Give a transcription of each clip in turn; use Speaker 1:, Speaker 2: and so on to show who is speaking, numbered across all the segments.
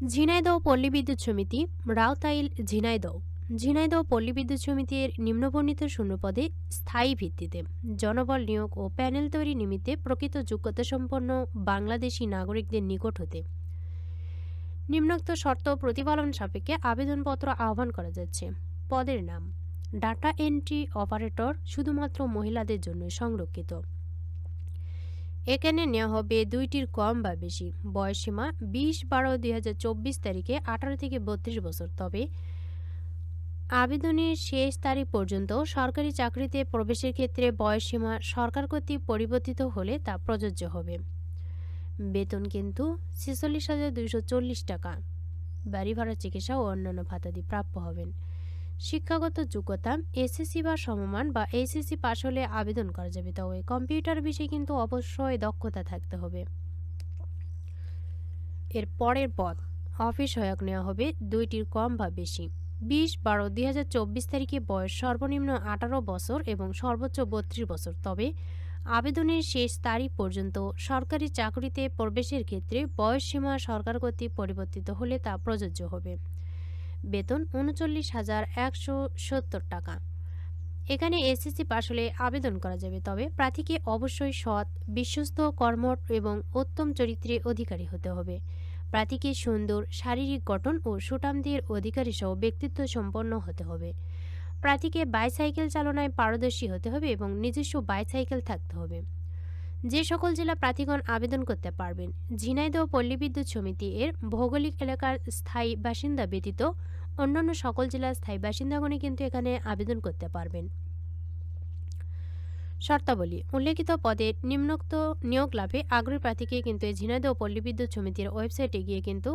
Speaker 1: ঝিনাইদহ পল্লী বিদ্যুৎ সমিতি রাউতাইল ঝিনাইদহ। ঝিনাইদহ পল্লী বিদ্যুৎ সমিতির নিম্নবর্ণিত শূন্যপদে স্থায়ী ভিত্তিতে জনবল নিয়োগ ও প্যানেল তৈরি নিমিত্তে প্রকৃত যোগ্যতা সম্পন্ন বাংলাদেশি নাগরিকদের নিকট হতে। নিম্নোক্ত শর্ত প্রতিপালন সাপেক্ষে আবেদনপত্র আহ্বান করা যাচ্ছে। পদের নাম, ডাটা এন্ট্রি অপারেটর শুধুমাত্র মহিলাদের জন্য সংরক্ষিত। এখানে নেওয়া হবে দুইটির কম বা বেশি। বয়সীমা বিশ বারো দুই হাজার চব্বিশ তারিখে আঠারো থেকে বত্রিশ বছর। তবে আবেদনের শেষ তারিখ পর্যন্ত সরকারি চাকরিতে প্রবেশের ক্ষেত্রে বয়সীমা সরকার কর্তৃক পরিবর্তিত হলে তা প্রযোজ্য হবে। বেতন কিন্তু ছেচল্লিশ হাজার দুইশো চল্লিশ টাকা। বাড়ি ভাড়া চিকিৎসা ও অন্যান্য ভাতাদি প্রাপ্য হবেন। শিক্ষাগত যোগ্যতা এসএসসি বা সমমান বা এইচএসসি পাশ হলে আবেদন করা যাবে। তবে কম্পিউটার বিষয়ে কিন্তু অবশ্যই দক্ষতা থাকতে হবে। এর পরের পদ, অফিস সহায়ক নেওয়া হবে দুইটির কম বা বেশি। বিশ বারো দুই হাজার চব্বিশ তারিখে বয়স সর্বনিম্ন আঠারো বছর এবং সর্বোচ্চ বত্রিশ বছর। তবে আবেদনের শেষ তারিখ পর্যন্ত সরকারি চাকরিতে প্রবেশের ক্ষেত্রে বয়সসীমা সরকার কর্তৃক পরিবর্তিত হলে তা প্রযোজ্য হবে। বেতন উনচল্লিশ হাজার একশো সত্তর টাকা। এখানে এসএসসি পাশ হলে আবেদন করা যাবে, তবে প্রার্থীকে অবশ্যই সৎ, বিশ্বস্ত, কর্মঠ এবং উত্তম চরিত্রে অধিকারী হতে হবে। প্রার্থীকে সুন্দর, শারীরিক গঠন ও সুটামদের অধিকারী সহ ব্যক্তিত্ব সম্পন্ন হতে হবে। প্রার্থীকে বাইসাইকেল চালনায় পারদর্শী হতে হবে এবং নিজস্ব বাইসাইকেল থাকতে হবে। যে সকল জেলা প্রার্থীগণ আবেদন করতে পারবেন। ঝিনাইদহ পল্লী বিদ্যুৎ সমিতি এর ভৌগোলিক এলাকার স্থায়ী বাসিন্দা ব্যতীত অন্যান্য সকল জেলার স্থায়ী বাসিন্দাগণই কিন্তু এখানে আবেদন করতে পারবেন। শর্তাবলী, উল্লেখিত পদে নিম্নোক্ত নিয়োগ লাভে আগ্রহী প্রার্থীকে কিন্তু এই ঝিনাইদহ পল্লী বিদ্যুৎ সমিতির ওয়েবসাইটে গিয়ে কিন্তু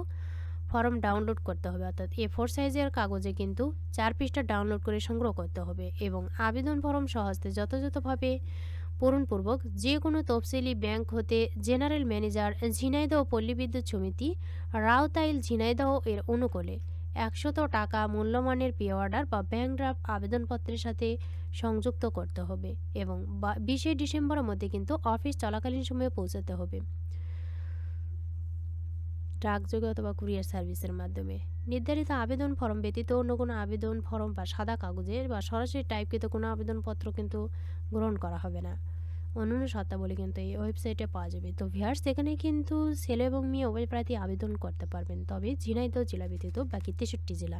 Speaker 1: ফর্ম ডাউনলোড করতে হবে। অর্থাৎ এ ফোর সাইজের কাগজে কিন্তু চার পৃষ্ঠা ডাউনলোড করে সংগ্রহ করতে হবে এবং আবেদন ফর্ম সহজতে যথাযথভাবে পূরণপূর্বক যে কোনো তফসিলি ব্যাংক হতে জেনারেল ম্যানেজার ঝিনাইদহ পল্লী বিদ্যুৎ সমিতি রাউতাইল ঝিনাইদহ এর অনুকূলে একশত টাকা মূল্যমানের পে অর্ডার বা ব্যাংক ড্রাফট আবেদনপত্রের সাথে সংযুক্ত করতে হবে এবং বিশে ডিসেম্বরের মধ্যে কিন্তু অফিস চলাকালীন সময়ে পৌঁছাতে হবে। ডাকযোগে অথবা কুরিয়ার সার্ভিসের মাধ্যমে। নির্ধারিত আবেদন ফর্ম ব্যতীত অন্য কোনো আবেদন ফর্ম বা সাদা কাগজের বা সরাসরি টাইপকৃত কোনো আবেদনপত্র কিন্তু গ্রহণ করা হবে না। অন্যান্য শর্তাবলী কিন্তু এই ওয়েবসাইটে পাওয়া যাবে। তো ভিয়ার্স এখানে কিন্তু ছেলে এবং মেয়ে উভয় প্রার্থী আবেদন করতে পারবেন। তবে ঝিনাইদহ জেলা ব্যতীত বাকি তেষট্টি জেলা।